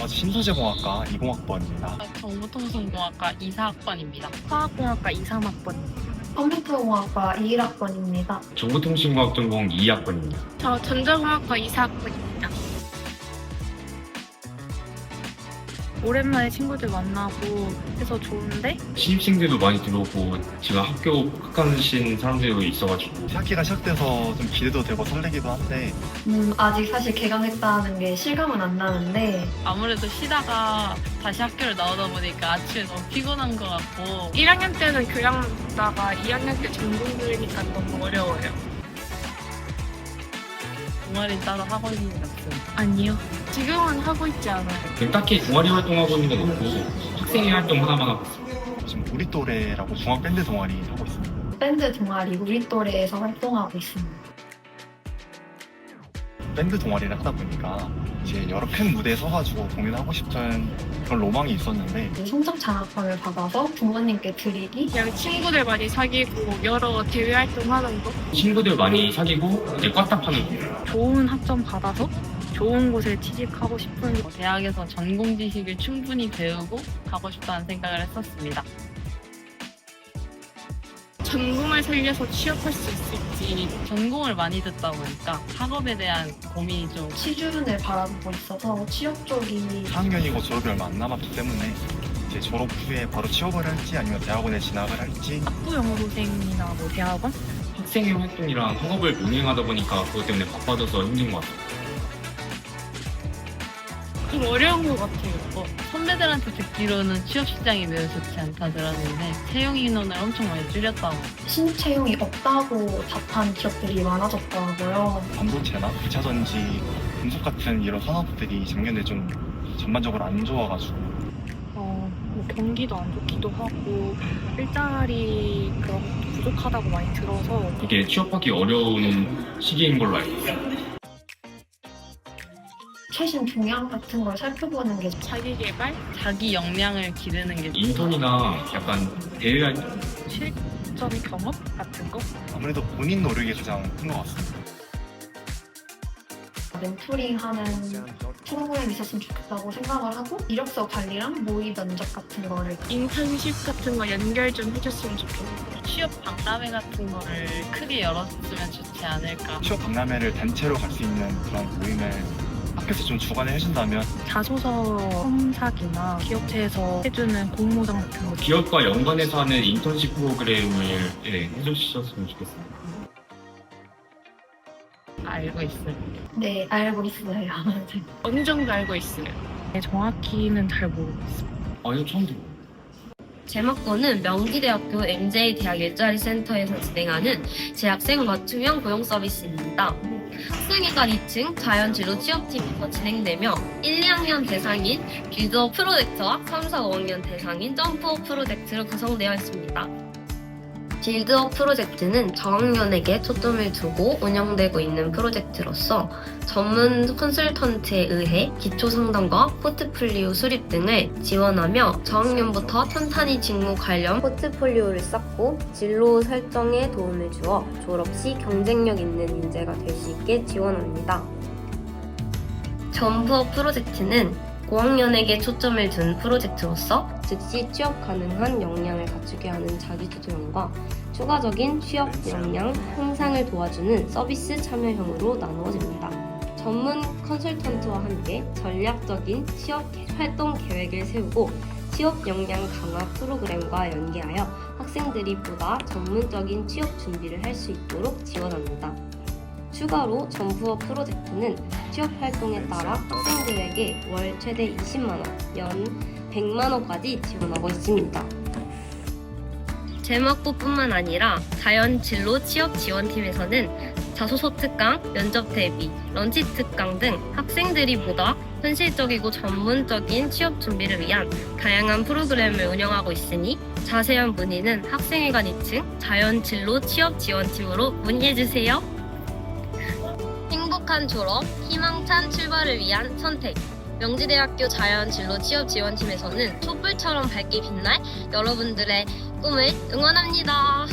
어, 신소재공학과 20학번입니다. 정보통신공학과 2사학번입니다. 화학공학과 2, 3학번입니다. 컴퓨터공학과 21학번입니다. 정보통신공학 전공 2학번입니다. 저 전자공학과 2사학번입니다. 오랜만에 친구들 만나고 해서 좋은데? 신입생들도 많이 들어오고 지금 학교 합격하신 사람들도 있어가지고. 학기가 시작돼서 좀 기대도 되고 설레기도 한데. 음, 아직 사실 개강했다는 게 실감은 안 나는데. 아무래도 쉬다가 다시 학교를 나오다 보니까 아침에 너무 피곤한 것 같고. 1학년 때는 교양 듣다가 2학년 때 전공 들으니까 너무 어려워요. 동아리 따로 하고 있는 것 같습니다. 아니요. 지금은 하고 있지 않아요. 지금 딱히 동아리 활동하고 있는 건 없고 학생회 활동 하나만 하고 있어요. 지금 우리 또래라고 중앙 밴드 동아리 하고 있습니다. 밴드 동아리 우리 또래에서 활동하고 있습니다. 밴드 동아리를 하다 보니까 이제 여러 큰 무대에 서가지고 공연하고 싶은 그런 로망이 있었는데 성적 장학금을 받아서 부모님께 드리기 그냥 친구들 많이 사귀고 여러 대외 활동하는 거 친구들 많이 사귀고 이제 꽉딱 하는 거예요. 좋은 학점 받아서 좋은 곳에 취직하고 싶은 대학에서 전공 지식을 충분히 배우고 가고 싶다는 생각을 했었습니다. 전공을 살려서 취업할 수 있을지. 전공을 많이 듣다 보니까 학업에 대한 고민이 좀 취준을 바라보고 있어서 취업 쪽이 4학년이 고 졸업이 얼마 안 남았기 때문에 이제 졸업 후에 바로 취업을 할지 아니면 대학원에 진학을 할지. 학부 연구생이나 뭐 대학원? 학생회 활동이랑 학업을 병행하다 보니까 그것 때문에 바빠져서 힘든 것 같아요. 좀 어려운 것 같아요. 뭐 선배들한테 듣기로는 취업 시장이 매우 좋지 않다 들었는데 채용 인원을 엄청 많이 줄였다고 신채용이 없다고 답한 기업들이 많아졌더라고요. 반도체나 2차 전지, 금속 같은 이런 산업들이 작년에 좀 전반적으로 안 좋아가지고 어, 뭐 경기도 안 좋기도 하고 일자리 그런 것도 부족하다고 많이 들어서 이게 취업하기 어려운 시기인 걸로 알고 있어요. 최신 동향 같은 걸 살펴보는 게 자기 개발, 자기 역량을 기르는 게 인턴이나 약간 대외 활동 실전 경험 같은 거 아무래도 본인 노력이 가장 큰 것 같습니다. 멘토링하는 프로그램이 있었으면 좋겠다고 생각을 하고 이력서 관리랑 모의 면접 같은 거를 인턴십 같은 거 연결 좀 해줬으면 좋겠는데 취업 박람회 같은 거를 크게 열었으면 좋지 않을까. 취업 박람회를 단체로 갈 수 있는 그런 모임을 학교에서 좀 주관을 해준다면 자소서 첨삭이나 기업체에서 해주는 공모전 같은 거 기업과 연관해서 하는 인턴십 프로그램을 예, 해주셨으면 좋겠습니다. 알고 있어요. 네 알고 있어요. 어느 정도 알고 있어요. 네, 정확히는 잘 모르겠어요. 아 이거 처음 들어요. 제목고는 명지대학교 MJ대학 일자리 센터에서 진행하는 재학생 맞춤형 고용 서비스입니다. 학생회관 2층 자연진로 취업팀에서 진행되며 1, 2학년 대상인 길드업 프로젝트와 3, 4, 5학년 대상인 점프업 프로젝트로 구성되어 있습니다. 빌드업 프로젝트는 저학년에게 초점을 두고 운영되고 있는 프로젝트로서 전문 컨설턴트에 의해 기초 상담과 포트폴리오 수립 등을 지원하며 저학년부터 탄탄히 직무 관련 포트폴리오를 쌓고 진로 설정에 도움을 주어 졸업 시 경쟁력 있는 인재가 될 수 있게 지원합니다. 점프업 프로젝트는 고학년에게 초점을 둔 프로젝트로서 즉시 취업 가능한 역량을 갖추게 하는 자기주도형과 추가적인 취업 역량 향상을 도와주는 서비스 참여형으로 나누어집니다. 전문 컨설턴트와 함께 전략적인 취업 개- 활동 계획을 세우고 취업 역량 강화 프로그램과 연계하여 학생들이 보다 전문적인 취업 준비를 할 수 있도록 지원합니다. 추가로 점프업 프로젝트는 취업 활동에 따라 학생들에게 월 최대 20만 원, 연 100만 원까지 지원하고 있습니다. 제목고뿐만 아니라 자연 진로 취업 지원팀에서는 자소서 특강, 면접 대비, 런치 특강 등 학생들이 보다 현실적이고 전문적인 취업 준비를 위한 다양한 프로그램을 운영하고 있으니 자세한 문의는 학생회관 2층 자연 진로 취업 지원팀으로 문의해 주세요. 행복한 졸업, 희망찬 출발을 위한 선택. 명지대학교 자연진로 취업 지원팀에서는 촛불처럼 밝게 빛날 여러분들의 꿈을 응원합니다.